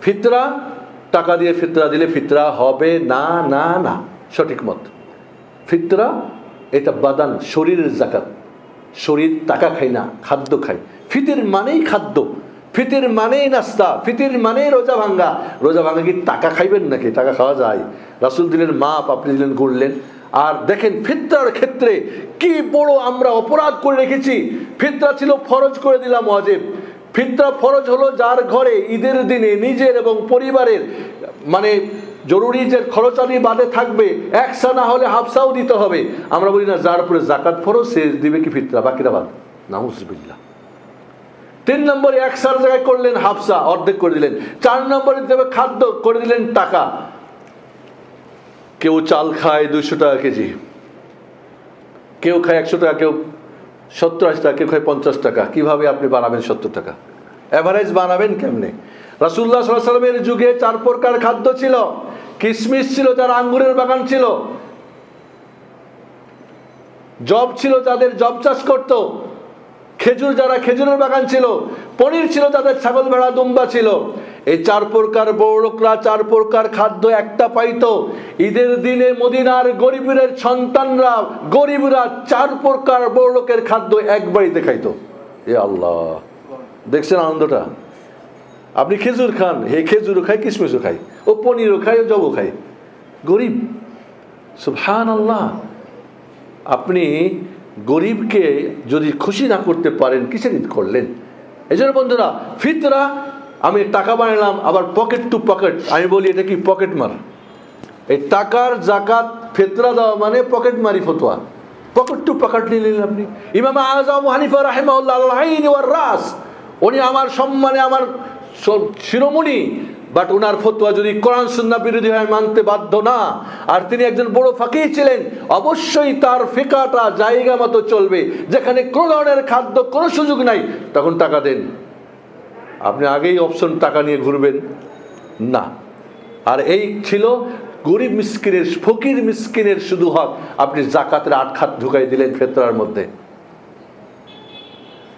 ফিতরা, টাকা দিয়ে ফিতরা দিলে ফিতরা হবে না না না। সঠিক মত। ফিতরা, এটা বাদান, শরীরের জাকাত। শরীর টাকা খাই না, খাদ্য খাই ফিতির মানেই খাদ্য। ফিতির মানেই নাস্তা, ফিতির মানেই রোজা ভাঙ্গা। রোজা ভাঙ্গা কি টাকা খাইবেন নাকি? টাকা খাওয়া যায়। রাসুল দিলেন, মাপ, আপনি দিলেন করলেন আর দেখেন ফিতরার ক্ষেত্রে কি বড় আমরা অপরাধ করে রেখেছি। ফিতরা ছিল ফরজ করে দিলাম অজেব ফিতরা ফরজ হলো যার ঘরে ঈদের দিনে নিজের এবং পরিবারের মানে জরুরি যে খরচালি বাদে থাকবে, একসা না হলে হাফসাও দিতে হবে। আমরা বলি না, যার উপরে জাকাত ফরজ, সে দিবে কি ফিতরা, বাকিরা বাদ। নাহুজবিল্লা তিন নম্বরে একসার জায়গায় করলেন হাফসা, অর্ধেক করে দিলেন। চার নম্বরে দেবে খাদ্য, করে দিলেন টাকা। কেউ চাল খায় দুইশো টাকা কেজি। কেউ খায় একশো টাকা, কেউ সত্তর, আশি টাকা, কেউ খায় পঞ্চাশ টাকা। কীভাবে আপনি বানাবেন সত্তর টাকা? অ্যাভারেজ বানাবেন কেমনে? রাসুল্লাহ সাল্লামের যুগে চার প্রকার খাদ্য ছিল। কিশমিশ ছিল, যার আঙ্গুরের বাগান ছিল। জব ছিল, যাদের জব চাষ করত। খেজুর, যারা খেজুরের বাগান ছিল। পনির ছিল, যাদের ছাগল ভেড়া, দুম্বা ছিল। এই চার প্রকার বড়লোকরা, চার প্রকার খাদ্য একটা পাইতো। ঈদের দিনে মদিনার গরিবের সন্তানরা, গরিবরা চার প্রকার বড়লোকের খাদ্য এক বাড়িতে খাইতো। এ আল্লাহ। দেখছেন আনন্দটা? আপনি খেজুর খান, হে খেজুরও খায় কিশমিশও খায় ও পনিরও খায় ও জবও খায় গরিব। সুবহান আল্লাহ আপনি গরিবকে যদি খুশি না করতে পারেন, কিসের ঈদ করলেন? এই জন্য বন্ধুরা, ফিতরা আমি টাকা বানালাম আবার পকেট টু পকেট আমি বলি, এটা কি পকেট মার এই টাকার জাকাত, ফেতরা দেওয়া মানে পকেট মারি ফতোয়া। পকেট টু পকেট নিয়ে নিলেন আপনি। ইমাম আজম হানিফা রাহেমাউল্লাহ রাস, উনি আমার সম্মানে আমার শিরোমণি বাট ওনার ফতোয়া যদি কোরআন সুন্না বিরোধী হয়, মানতে বাধ্য না। আর তিনি একজন বড় ফাঁকি ছিলেন, অবশ্যই তার ফিকাটা জায়গা মতো চলবে। যেখানে কোনো ধরনের খাদ্য, কোনো সুযোগ নাই, তখন টাকা দেন। আপনি আগেই অপশন টাকা নিয়ে ঘুরবেন। না। আর এই ছিল গরিব মিসকিনের, ফকির মিসকিনের শুধু হক। আপনি জাকাতের আট খাত ঢুকাই দিলেন ফেতরার মধ্যে।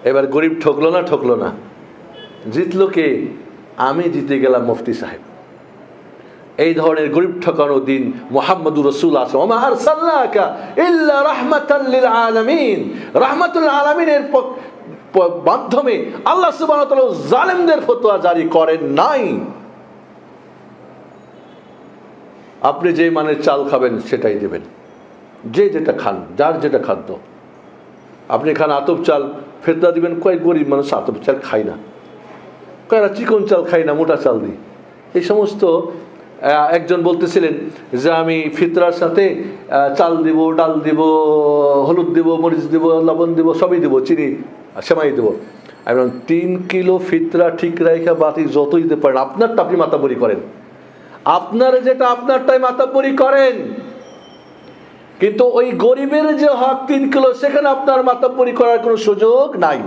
এবার গরিব ঠকলো না ঠকলো না। জিতলো কে? আমি জিতে গেলাম মুফতি সাহেব। এই ধরনের গরিব ঠকানো দিন মোহাম্মদুর রসুল আসলাম ওমা আরসালনাকা ইল্লা রাহমাতাল আলামিনের মাধ্যমে আল্লাহ জালেমদের ফতোয়া জারি করেন নাই। আপনি যে মানের চাল খাবেন সেটাই দেবেন। যে যেটা খান, যার যেটা খাদ্য। আপনি খান আতপ চাল ফেতরা দিবেন কয়েক গরিব মানুষ আতপ চাল খায় না। কয়েকটা চিকন চাল খাই না, মোটা চাল দিই এই সমস্ত একজন বলতেছিলেন যে আমি ফিতরার সাথে চাল দিব, ডাল দিব, হলুদ দিব, মরিচ দিব, লবণ দিব, সবই দিব, চিনি সেমাই দেবো। বললাম, তিন কিলো ফিতরা ঠিক রাখা বাতি যতই দিতে পারেন আপনারটা আপনি মাতাবরি করেন। আপনার যেটা আপনারটাই মাতাবরি করেন। কিন্তু ওই গরিবের যে হক তিন কিলো সেখানে আপনার মাতাবরি করার কোনো সুযোগ নাই।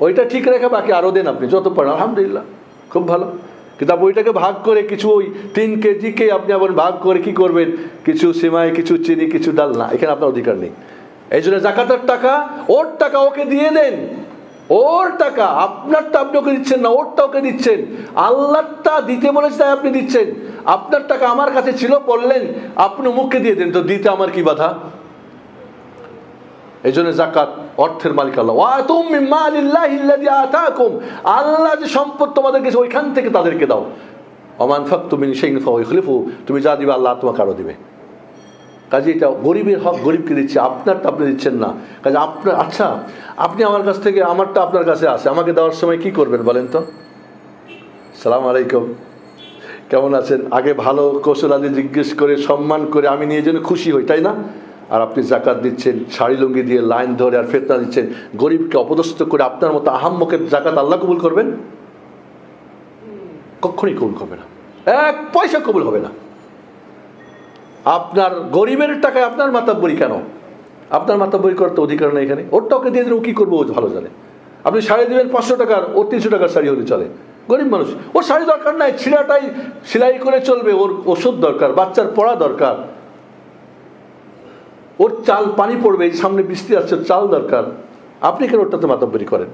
ওইটা ঠিক রেখে বাকি আরও দেন আপনি যত পারেন। আলহামদুলিল্লাহ খুব ভালো। কিন্তু ওইটাকে ভাগ করে কিছু ওই তিন কেজিকে আপনি আবার ভাগ করে কি করবেন? কিছু সিমাই কিছু চিনি কিছু ডাল না এখানে আপনার অধিকার নেই। এই জন্য জাকাতের টাকা, ওর টাকা ওকে দিয়ে দেন। ওর টাকা, আপনারটা আপনি ওকে দিচ্ছেন না, ওরটা ওকে দিচ্ছেন। আল্লাহটা দিতে বলেছে, তাই আপনি দিচ্ছেন। আপনার টাকা আমার কাছে ছিল, বললেন, আপনি মুখকে দিয়ে দেন। তো দিতে আমার কি বাধা? এই জন্য জাকাত অর্থের মালিক আল্লাহ। আল্লাহ যে সম্পদ তোমাদের কাছে ওইখান থেকে তাদেরকে দাও। অমান মিন শাইইন ফায়ুখলিফু তুমি যা দিবে, আল্লাহ তোমাকে আরও দিবে। কাজে এটা গরিবের হক, গরিবকে দিচ্ছে, আপনারটা আপনি দিচ্ছেন না। কাজে আপনার আচ্ছা আপনি আমার কাছ থেকে, আমারটা আপনার কাছে আসে আমাকে দেওয়ার সময় কি করবেন বলেন তো? সালাম আলাইকুম। কেমন আছেন? আগে ভালো কৌশল আদি জিজ্ঞেস করে, সম্মান করে আমি নিয়ে যেন খুশি হই, তাই না? আর আপনি জাকাত দিচ্ছেন, শাড়ি লুঙ্গি দিয়ে লাইন ধরে আর ফেতনা দিচ্ছেন, গরিবকে অপদস্থ করে আপনার মতো আহাম্মকের জাকাত আল্লাহ কবুল করবেন? কখনই কবুল করবে না। এক পয়সা কবুল হবে না। আপনার গরিবের টাকায় আপনার মাতাব্বরি কেন? আপনার মাতাব্বরি করার তো অধিকার নেই এখানে। ওর টাকা দিয়ে দিলে ও কী করব? ও ভালো জানে। আপনি শাড়ি দেবেন, পাঁচশো টাকার, ও তিনশো টাকার শাড়ি হলে চলে। গরিব মানুষ। ওর শাড়ি দরকার নাই, ছিঁড়াটাই সেলাই করে চলবে। ওর ওষুধ দরকার, বাচ্চার পড়া দরকার। ওর চাল পানি পড়বে সামনে বৃষ্টি আসছে চাল দরকার। আপনি কেন ওটাতে মাতব্বরি করেন?